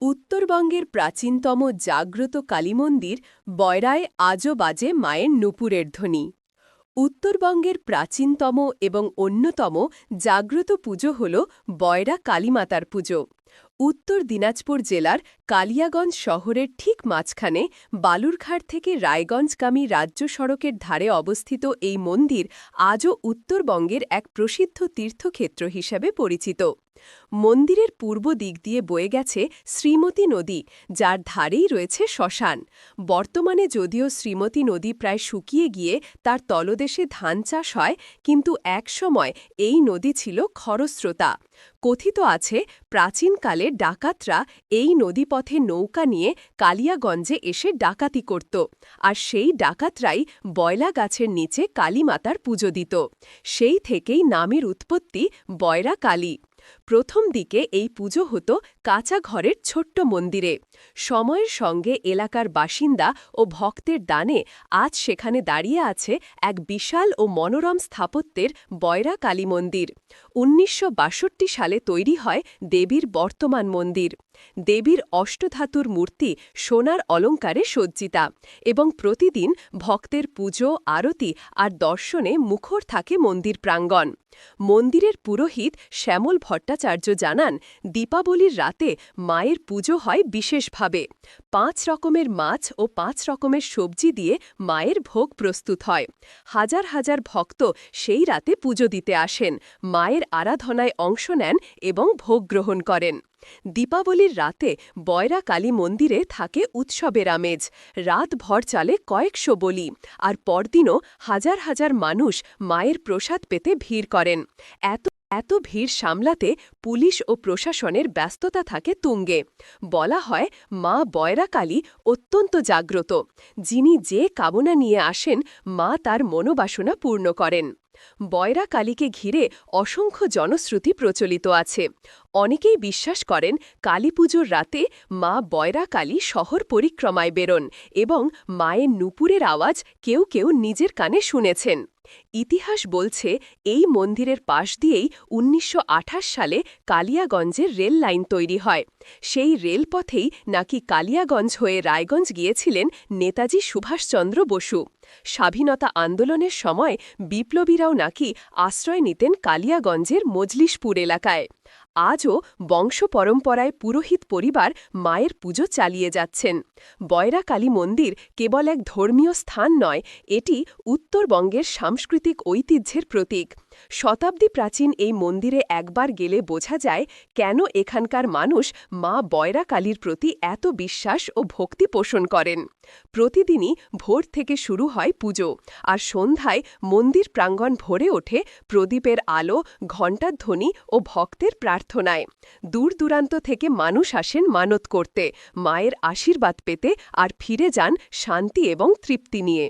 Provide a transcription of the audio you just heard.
উত্তরবঙ্গের প্রাচীনতম জাগ্রত কালী মন্দির বয়রায় আজও বাজে মায়ের নূপুরের ধ্বনি। উত্তরবঙ্গের প্রাচীনতম এবং অন্যতম জাগ্রত পুজো হল বয়রা কালীমাতার পুজো। উত্তর দিনাজপুর জেলার কালিয়াগঞ্জ শহরের ঠিক মাঝখানে বালুরঘাট থেকে রায়গঞ্জগামী রাজ্য সড়কের ধারে অবস্থিত এই মন্দির আজও উত্তরবঙ্গের এক প্রসিদ্ধ তীর্থক্ষেত্র হিসেবে পরিচিত। মন্দিরের পূর্ব দিক দিয়ে বয়ে গেছে শ্রীমতী নদী, যার ধারেই রয়েছে শ্মশান। বর্তমানে যদিও শ্রীমতী নদী প্রায় শুকিয়ে গিয়ে তার তলদেশে ধান চাষ হয়, কিন্তু একসময় এই নদী ছিল খরস্রোতা। কথিত আছে, প্রাচীনকালে ডাকাতরা এই নদীপথে নৌকা নিয়ে কালিয়াগঞ্জে এসে ডাকাতি করত, আর সেই ডাকাতরাই বয়লা গাছের নিচে কালীমাতার পুজো দিত। সেই থেকেই নামের উৎপত্তি বয়রা কালী। প্রথম দিকে এই পুজো হতো কাঁচা ঘরের ছোট্ট মন্দিরে। সময়ের সঙ্গে এলাকার বাসিন্দা ও ভক্তের দানে আজ সেখানে দাঁড়িয়ে আছে এক বিশাল ও মনোরম স্থাপত্যের বয়রা কালী মন্দির। উনিশশো বাষট্টি সালে তৈরি হয় দেবীর বর্তমান মন্দির। দেবীর অষ্টধাতুর মূর্তি সোনার অলঙ্কারে সজ্জিতা এবং প্রতিদিন ভক্তের পুজো, আরতি আর দর্শনে মুখর থাকে মন্দির প্রাঙ্গণ। মন্দিরের পুরোহিত শ্যামল ভট্টাচার্য জানান, দীপাবলির রাতে মায়ের পুজো হয় বিশেষভাবে। পাঁচ রকমের মাছ ও পাঁচ রকমের সবজি দিয়ে মায়ের ভোগ প্রস্তুত হয়। হাজার হাজার ভক্ত সেই রাতে পুজো দিতে আসেন, মায়ের আরাধনায় অংশ নেন এবং ভোগ গ্রহণ করেন। দীপাবলির রাতে বয়রা কালী মন্দিরে থাকে উৎসবের আমেজ। রাত ভর চালে কয়েকশো বলি, আর পরদিনও হাজার হাজার মানুষ মায়ের প্রসাদ পেতে ভিড় করেন। এত এত ভিড় সামলাতে পুলিশ ও প্রশাসনের ব্যস্ততা থাকে তুঙ্গে। বলা হয়, মা বয়রাকালী অত্যন্ত জাগ্রত। যিনি যে কামনা নিয়ে আসেন, মা তার মনোবাসনা পূর্ণ করেন। বয়রা কালীকে ঘিরে অসংখ্য জনশ্রুতি প্রচলিত আছে। অনেকেই বিশ্বাস করেন কালী পুজোর রাতে মা বয়রা কালী শহর পরিক্রমায় বেরোন এবং মায়ের নুপুরের আওয়াজ কেউ কেউ নিজের কানে শুনেছেন। ইতিহাস বলছে এই মন্দিরের পাশ দিয়েই উনিশশো আঠাশ সালে কালিয়াগঞ্জের রেল লাইন তৈরি হয়। সেই রেলপথেই নাকি কালিয়াগঞ্জ হয়ে রায়গঞ্জ গিয়েছিলেন নেতাজি সুভাষচন্দ্র বসু। স্বাধীনতা আন্দোলনের সময় বিপ্লবীরাও নাকি আশ্রয় নিতেন কালিয়াগঞ্জের মজলিশপুর এলাকায়। আজও বংশ পরম্পরায় পুরোহিত পরিবার মায়ের পুজো চালিয়ে যাচ্ছেন। বয়রা কালী মন্দির কেবল এক ধর্মীয় স্থান নয়, এটি উত্তরবঙ্গের সাংস্কৃতিক ঐতিহ্যের প্রতীক। শতাব্দী প্রাচীন এই মন্দিরে একবার গেলে বোঝা যায় কেন এখানকার মানুষ মা বয়রা কালীর প্রতি এত বিশ্বাস ও ভক্তি পোষণ করেন। প্রতিদিনই ভোর থেকে শুরু হয় পুজো, আর সন্ধ্যায় মন্দির প্রাঙ্গণ ভরে ওঠে প্রদীপের আলো ঘণ্টাধ্বনি ও ভক্তের প্রার্থনায়। দূর দূরান্ত থেকে মানুষ আসেন মানত করতে, মায়ের আশীর্বাদ পেতে, আর ফিরে যান শান্তি এবং তৃপ্তি নিয়ে।